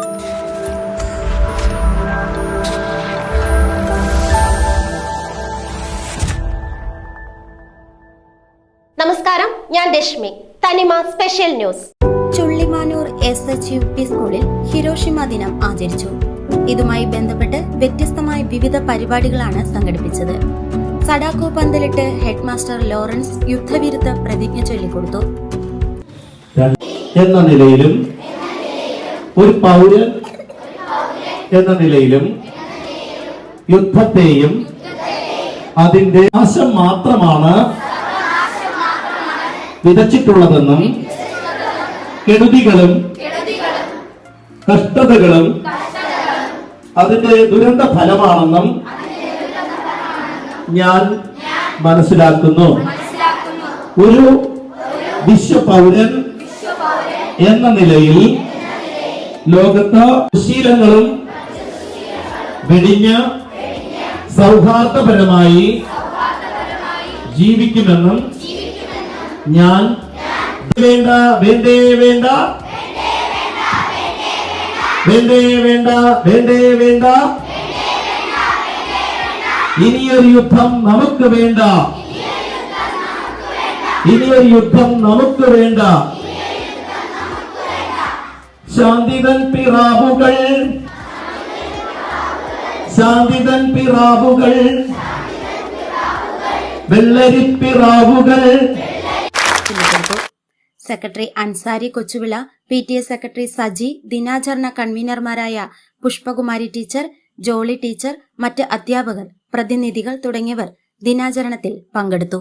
നമസ്കാരം ഞാൻ Reshmi. Thanima special news. Chullimanoor S H U P സ്കൂളിൽ ഹിരോഷിമ ദിനം ആചരിച്ചു. ഇതുമായി ബന്ധപ്പെട്ട് വ്യത്യസ്തമായ വിവിധ പരിപാടികളാണ് സംഘടിപ്പിച്ചത്. സടാക്കോ പന്തലിട്ട് ഹെഡ്മാസ്റ്റർ ലോറൻസ് യുദ്ധവിരുദ്ധ പ്രതിജ്ഞ ചൊല്ലിക്കൊടുത്തു. എന്ന നിലയിലും ഒരു പൗര എന്ന നിലയിലും യുദ്ധത്തെയും അതിന്റെ നാശം മാത്രമാണ് വിതച്ചിട്ടുള്ളതെന്നും കെടുതികളും കഷ്ടതകളും അതിന്റെ ദുരന്ത ഫലമാണെന്നും ഞാൻ മനസ്സിലാക്കുന്നു. ഒരു വിശ്വപൗരൻ എന്ന നിലയിൽ ലോകത്ത് ശീലങ്ങളും വെടിഞ്ഞ് സൗഹാർദ്ദപരമായി ജീവിക്കുമെന്നും ഞാൻ വേണ്ട വേണ്ടേ വേണ്ട. വേണ്ടേ വേണ്ട വേണ്ടേ വേണ്ട. ഇനിയൊരു യുദ്ധം നമുക്ക് വേണ്ട. ഇനിയൊരു യുദ്ധം നമുക്ക് വേണ്ട. ശാന്തിതൻ പിറാവുകൾ. ശാന്തിതൻ പിറാവുകൾ. വെള്ളരിപ്പിറാവുകൾ. Secretary Ansari Kochuvila P T A secretary Saji ദിനാചരണ കൺവീനർമാരായ പുഷ്പകുമാരി ടീച്ചർ ജോളി ടീച്ചർ മറ്റ് അധ്യാപകർ പ്രതിനിധികൾ തുടങ്ങിയവർ ദിനാചരണത്തിൽ പങ്കെടുത്തു.